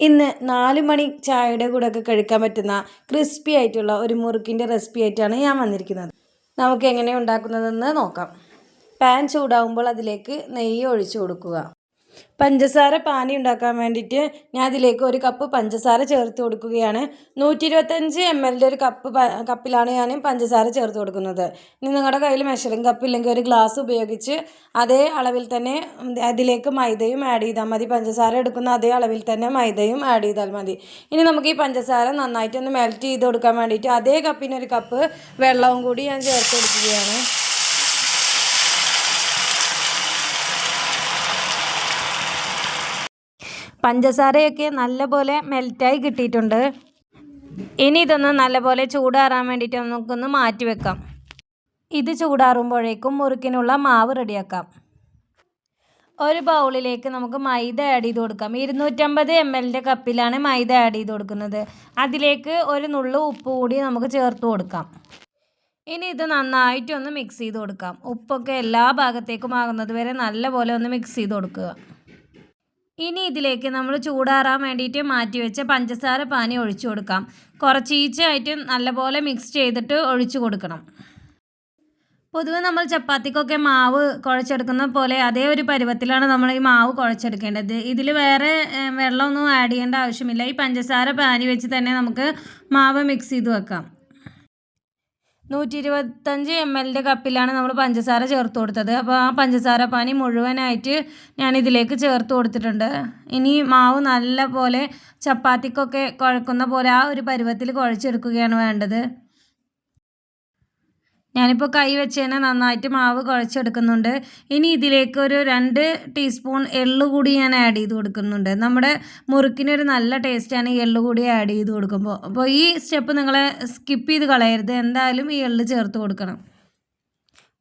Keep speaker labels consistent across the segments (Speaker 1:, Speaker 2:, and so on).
Speaker 1: ഇന്ന് നാല് മണി ചായയുടെ കൂടെയൊക്കെ കഴിക്കാൻ പറ്റുന്ന ക്രിസ്പി ആയിട്ടുള്ള ഒരു മുറുക്കിന്റെ റെസിപ്പി ആയിട്ടാണ് ഞാൻ വന്നിരിക്കുന്നത്. നമുക്ക് എങ്ങനെ ഉണ്ടാക്കുന്നതെന്ന് നോക്കാം. പാൻ ചൂടാവുമ്പോൾ അതിലേക്ക് നെയ്യ് ഒഴിച്ചു കൊടുക്കുക. പഞ്ചസാര പാനി ഉണ്ടാക്കാൻ വേണ്ടിയിട്ട് ഞാൻ അതിലേക്ക് ഒരു കപ്പ് പഞ്ചസാര ചേർത്ത് കൊടുക്കുകയാണ്. നൂറ്റി ഇരുപത്തഞ്ച് എം എല്ലിന്റെ ഒരു കപ്പ് കപ്പിലാണ് ഞാൻ പഞ്ചസാര ചേർത്ത് കൊടുക്കുന്നത്. ഇനി നിങ്ങളുടെ കയ്യിൽ മെഷറിംഗ് കപ്പ് ഇല്ലെങ്കിൽ ഒരു ഗ്ലാസ് ഉപയോഗിച്ച് അതേ അളവിൽ തന്നെ അതിലേക്ക് മൈദയും ആഡ് ചെയ്താൽ മതി. പഞ്ചസാര എടുക്കുന്ന അതേ അളവിൽ തന്നെ മൈദയും ആഡ് ചെയ്താൽ മതി. ഇനി നമുക്ക് ഈ പഞ്ചസാര നന്നായിട്ടൊന്ന് മെൽറ്റ് ചെയ്ത് കൊടുക്കാൻ വേണ്ടിയിട്ട് അതേ കപ്പിനൊരു കപ്പ് വെള്ളവും കൂടി ഞാൻ ചേർത്ത് കൊടുക്കുകയാണ്. പഞ്ചസാരയൊക്കെ നല്ലപോലെ മെൽറ്റായി കിട്ടിയിട്ടുണ്ട്. ഇനി ഇതൊന്ന് നല്ലപോലെ ചൂടാറാൻ വേണ്ടിയിട്ട് നമുക്കൊന്ന് മാറ്റി വെക്കാം. ഇത് ചൂടാറുമ്പോഴേക്കും മുറുക്കിനുള്ള മാവ് റെഡിയാക്കാം. ഒരു ബൗളിലേക്ക് നമുക്ക് മൈദ ആഡ് ചെയ്ത് കൊടുക്കാം. ഇരുന്നൂറ്റമ്പത് എം എല്ലിന്റെ കപ്പിലാണ് മൈദ ആഡ് ചെയ്ത് കൊടുക്കുന്നത്. അതിലേക്ക് ഒരു നുള്ളു ഉപ്പ് കൂടി നമുക്ക് ചേർത്ത് കൊടുക്കാം. ഇനി ഇത് നന്നായിട്ടൊന്ന് മിക്സ് ചെയ്ത് കൊടുക്കാം. ഉപ്പൊക്കെ എല്ലാ ഭാഗത്തേക്കും ആകുന്നത് വരെ നല്ലപോലെ ഒന്ന് മിക്സ് ചെയ്ത് കൊടുക്കുക. ഇനി ഇതിലേക്ക് നമ്മൾ ചൂടാറാൻ വേണ്ടിയിട്ട് മാറ്റി വെച്ച പഞ്ചസാര പാനി ഒഴിച്ചു കൊടുക്കാം. കുറച്ച് ഈച്ചയായിട്ട് നല്ലപോലെ മിക്സ് ചെയ്തിട്ട് ഒഴിച്ചു കൊടുക്കണം. പൊതുവെ നമ്മൾ ചപ്പാത്തിക്കൊക്കെ മാവ് കുഴച്ചെടുക്കുന്ന പോലെ അതേ ഒരു പരുവത്തിലാണ് നമ്മൾ ഈ മാവ് കുഴച്ചെടുക്കേണ്ടത്. ഇതിൽ വേറെ വെള്ളമൊന്നും ആഡ് ചെയ്യേണ്ട ആവശ്യമില്ല. ഈ പഞ്ചസാര പാനി വെച്ച് തന്നെ നമുക്ക് മാവ് മിക്സ് ചെയ്ത് വെക്കാം. നൂറ്റി ഇരുപത്തഞ്ച് എം എല്ലിന്റെ കപ്പിലാണ് നമ്മൾ പഞ്ചസാര ചേർത്ത് കൊടുത്തത്. അപ്പോൾ ആ പഞ്ചസാര പാനി മുഴുവനായിട്ട് ഞാൻ ഇതിലേക്ക് ചേർത്ത് കൊടുത്തിട്ടുണ്ട്. ഇനി മാവ് നല്ല പോലെ ചപ്പാത്തിക്കൊക്കെ കുഴക്കുന്ന പോലെ ആ ഒരു പരുവത്തിൽ കുഴച്ചെടുക്കുകയാണ് വേണ്ടത്. ഞാനിപ്പോൾ കൈ വെച്ച് തന്നെ നന്നായിട്ട് മാവ് കുഴച്ചെടുക്കുന്നുണ്ട്. ഇനി ഇതിലേക്ക് ഒരു രണ്ട് ടീസ്പൂൺ എള്ളു കൂടി ഞാൻ ആഡ് ചെയ്ത് കൊടുക്കുന്നുണ്ട്. നമ്മുടെ മുറുക്കിനൊരു നല്ല ടേസ്റ്റാണ് ഈ എള്ളു കൂടി ആഡ് ചെയ്ത് കൊടുക്കുമ്പോൾ അപ്പോൾ ഈ സ്റ്റെപ്പ് നിങ്ങൾ സ്കിപ്പ് ചെയ്ത് കളയരുത്. എന്തായാലും ഈ എള്ള് ചേർത്ത് കൊടുക്കണം.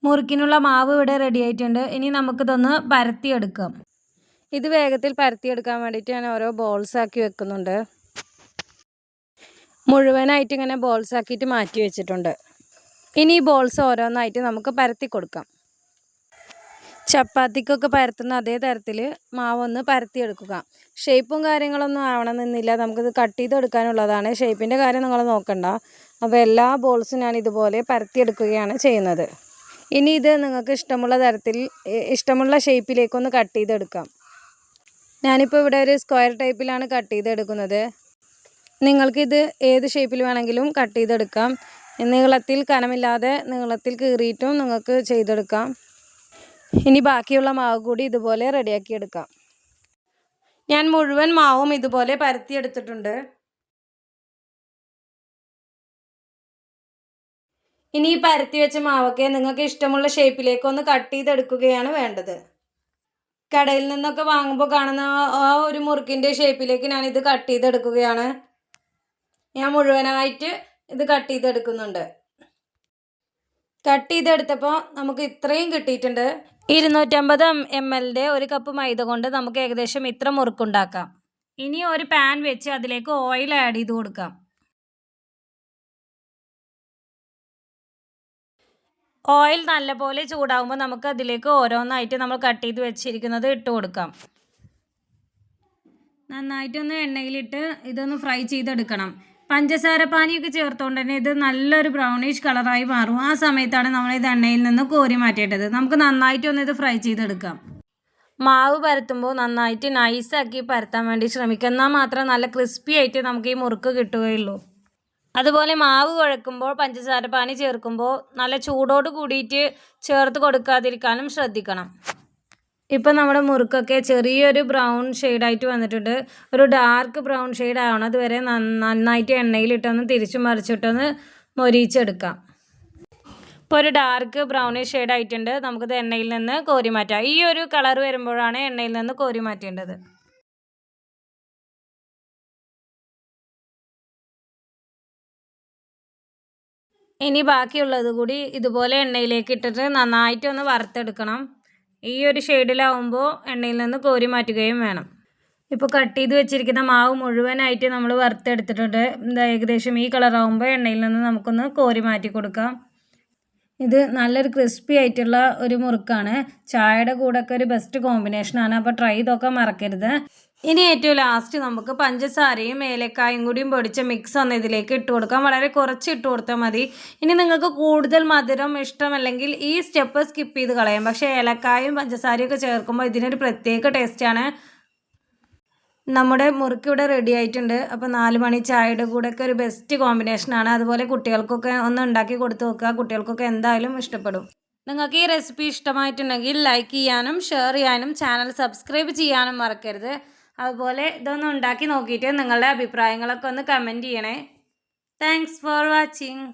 Speaker 1: മുറുക്കിനുള്ള മാവ് ഇവിടെ റെഡി ആയിട്ടുണ്ട്. ഇനി നമുക്കിതൊന്ന് പരത്തിയെടുക്കാം. ഇത് വേഗത്തിൽ പരത്തിയെടുക്കാൻ വേണ്ടിയിട്ട് ഞാൻ ഓരോ ബോൾസ് ആക്കി വെക്കുന്നുണ്ട്. മുഴുവനായിട്ട് ഇങ്ങനെ ബോൾസ് ആക്കിയിട്ട് മാറ്റി വെച്ചിട്ടുണ്ട്. ഇനി ഈ ബോൾസ് ഓരോന്നായിട്ട് നമുക്ക് പരത്തി കൊടുക്കാം. ചപ്പാത്തിക്കൊക്കെ പരത്തുന്ന അതേ തരത്തിൽ മാവൊന്ന് പരത്തിയെടുക്കുക. ഷേപ്പും കാര്യങ്ങളൊന്നും ആവണമെന്നില്ല. നമുക്കിത് കട്ട് ചെയ്തെടുക്കാനുള്ളതാണ്. ഷേപ്പിന്റെ കാര്യം നിങ്ങൾ നോക്കണ്ട. അപ്പോൾ എല്ലാ ബോൾസും ഞാൻ ഇതുപോലെ പരത്തിയെടുക്കുകയാണ് ചെയ്യുന്നത്. ഇനി ഇത് നിങ്ങൾക്ക് ഇഷ്ടമുള്ള തരത്തിൽ ഇഷ്ടമുള്ള ഷേപ്പിലേക്കൊന്ന് കട്ട് ചെയ്തെടുക്കാം. ഞാനിപ്പോൾ ഇവിടെ ഒരു സ്ക്വയർ ടൈപ്പിലാണ് കട്ട് ചെയ്തെടുക്കുന്നത്. നിങ്ങൾക്കിത് ഏത് ഷേപ്പിൽ വേണമെങ്കിലും കട്ട് ചെയ്തെടുക്കാം. നീളത്തിൽ കനമില്ലാതെ നീളത്തിൽ കീറിയിട്ടും നിങ്ങൾക്ക് ചെയ്തെടുക്കാം. ഇനി ബാക്കിയുള്ള മാവ് കൂടി ഇതുപോലെ റെഡിയാക്കി എടുക്കാം. ഞാൻ മുഴുവൻ മാവും ഇതുപോലെ പരത്തിയെടുത്തിട്ടുണ്ട്. ഇനി ഈ പരത്തി വെച്ച മാവൊക്കെ നിങ്ങൾക്ക് ഇഷ്ടമുള്ള ഷേപ്പിലേക്ക് ഒന്ന് കട്ട് ചെയ്തെടുക്കുകയാണ് വേണ്ടത്. കടയിൽ നിന്നൊക്കെ വാങ്ങുമ്പോൾ കാണുന്ന ആ ഒരു മുറുക്കിന്റെ ഷേപ്പിലേക്ക് ഞാനിത് കട്ട് ചെയ്തെടുക്കുകയാണ്. ഞാൻ മുഴുവനായിട്ട് ഇത് കട്ട് ചെയ്തെടുക്കുന്നുണ്ട്. കട്ട് ചെയ്തെടുത്തപ്പോൾ നമുക്ക് ഇത്രയും കിട്ടിയിട്ടുണ്ട്. ഇരുന്നൂറ്റമ്പത് എം എല്ലിന്റെ ഒരു കപ്പ് മൈദ കൊണ്ട് നമുക്ക് ഏകദേശം ഇത്ര മുറുക്കുണ്ടാക്കാം. ഇനി ഒരു പാൻ വെച്ച് അതിലേക്ക് ഓയിൽ ആഡ് ചെയ്ത് കൊടുക്കാം. ഓയിൽ നല്ലപോലെ ചൂടാവുമ്പോൾ നമുക്ക് അതിലേക്ക് ഓരോന്നായിട്ട് നമ്മൾ കട്ട് ചെയ്ത് വെച്ചിരിക്കുന്നത് ഇട്ട് കൊടുക്കാം. നന്നായിട്ടൊന്ന് എണ്ണയിലിട്ട് ഇതൊന്ന് ഫ്രൈ ചെയ്തെടുക്കണം. പഞ്ചസാര പാനിയൊക്കെ ചേർത്തുകൊണ്ട് തന്നെ ഇത് നല്ലൊരു ബ്രൗണിഷ് കളറായി മാറും. ആ സമയത്താണ് നമ്മൾ ഇത് എണ്ണയിൽ നിന്ന് കോരി മാറ്റേണ്ടത്. നമുക്ക് നന്നായിട്ടൊന്ന് ഇത് ഫ്രൈ ചെയ്തെടുക്കാം. മാവ് പരത്തുമ്പോൾ നന്നായിട്ട് നൈസാക്കി പരത്താൻ വേണ്ടി ശ്രമിക്കുക. എന്നാൽ മാത്രം നല്ല ക്രിസ്പി ആയിട്ട് നമുക്ക് ഈ മുറുക്ക് കിട്ടുകയുള്ളൂ. അതുപോലെ മാവ് കുഴക്കുമ്പോൾ പഞ്ചസാര പാനി ചേർക്കുമ്പോൾ നല്ല ചൂടോട് കൂടിയിട്ട് ചേർത്ത് കൊടുക്കാതിരിക്കാനും ശ്രദ്ധിക്കണം. ഇപ്പം നമ്മുടെ മുറുക്കൊക്കെ ചെറിയൊരു ബ്രൗൺ ഷെയ്ഡായിട്ട് വന്നിട്ടുണ്ട്. ഒരു ഡാർക്ക് ബ്രൗൺ ഷെയ്ഡ് ആവണം അതുവരെ നന്നായിട്ട് എണ്ണയിലിട്ടൊന്ന് തിരിച്ചു മറിച്ചിട്ടൊന്ന് മൊരിച്ചെടുക്കാം ഇപ്പോൾ ഒരു ഡാർക്ക് ബ്രൗണിഷ് ഷെയ്ഡ് ആയിട്ടുണ്ട് നമുക്കിത് എണ്ണയിൽ നിന്ന് കോരി മാറ്റാം. ഈ ഒരു കളർ വരുമ്പോഴാണ് എണ്ണയിൽ നിന്ന് കോരി മാറ്റേണ്ടത്. ഇനി ബാക്കിയുള്ളത് കൂടി ഇതുപോലെ എണ്ണയിലേക്ക് ഇട്ടിട്ട് നന്നായിട്ടൊന്ന് വറുത്തെടുക്കണം. ഈ ഒരു ഷെയ്ഡിലാവുമ്പോൾ എണ്ണയിൽ നിന്ന് കോരി മാറ്റുകയും വേണം. ഇപ്പോൾ കട്ട് ചെയ്ത് വെച്ചിരിക്കുന്ന മാവ് മുഴുവനായിട്ട് നമ്മൾ വറുത്തെടുത്തിട്ടുണ്ട്. ഏകദേശം ഈ കളറാവുമ്പോൾ എണ്ണയിൽ നിന്ന് നമുക്കൊന്ന് കോരി മാറ്റി കൊടുക്കാം. ഇത് നല്ലൊരു ക്രിസ്പി ആയിട്ടുള്ള ഒരു മുറുക്കാണ്. ചായയുടെ കൂടെ ഒക്കെ ഒരു ബെസ്റ്റ് കോമ്പിനേഷനാണ് അപ്പോൾ ട്രൈ ചെയ്തൊക്കെ മറക്കരുത്. ഇനി ഏറ്റവും ലാസ്റ്റ് നമുക്ക് പഞ്ചസാരയും ഏലക്കായും കൂടിയും പൊടിച്ച മിക്സ് ഒന്ന് ഇതിലേക്ക് ഇട്ട് കൊടുക്കാം. വളരെ കുറച്ച് ഇട്ട് കൊടുത്താൽ മതി. ഇനി നിങ്ങൾക്ക് കൂടുതൽ മധുരം ഇഷ്ടമല്ലെങ്കിൽ ഈ സ്റ്റെപ്പ് സ്കിപ്പ് ചെയ്ത് കളയാം. പക്ഷേ ഏലക്കായും പഞ്ചസാരയും ഒക്കെ ചേർക്കുമ്പോൾ ഇതിനൊരു പ്രത്യേക ടേസ്റ്റാണ് നമ്മുടെ മുറുക്ക് ഇവിടെ റെഡി ആയിട്ടുണ്ട്. അപ്പോൾ നാല് മണി ചായയുടെ കൂടെയൊക്കെ ഒരു ബെസ്റ്റ് കോമ്പിനേഷനാണ് അതുപോലെ കുട്ടികൾക്കൊക്കെ ഒന്ന് ഉണ്ടാക്കി കൊടുത്ത് നോക്കുക. കുട്ടികൾക്കൊക്കെ എന്തായാലും ഇഷ്ടപ്പെടും. നിങ്ങൾക്ക് ഈ റെസിപ്പി ഇഷ്ടമായിട്ടുണ്ടെങ്കിൽ ലൈക്ക് ചെയ്യാനും ഷെയർ ചെയ്യാനും ചാനൽ സബ്സ്ക്രൈബ് ചെയ്യാനും മറക്കരുത്. അതുപോലെ ഇതൊന്ന് ഉണ്ടാക്കി നോക്കിയിട്ട് നിങ്ങളുടെ അഭിപ്രായങ്ങളൊക്കെ ഒന്ന് കമന്റ് ചെയ്യണേ. Thanks for watching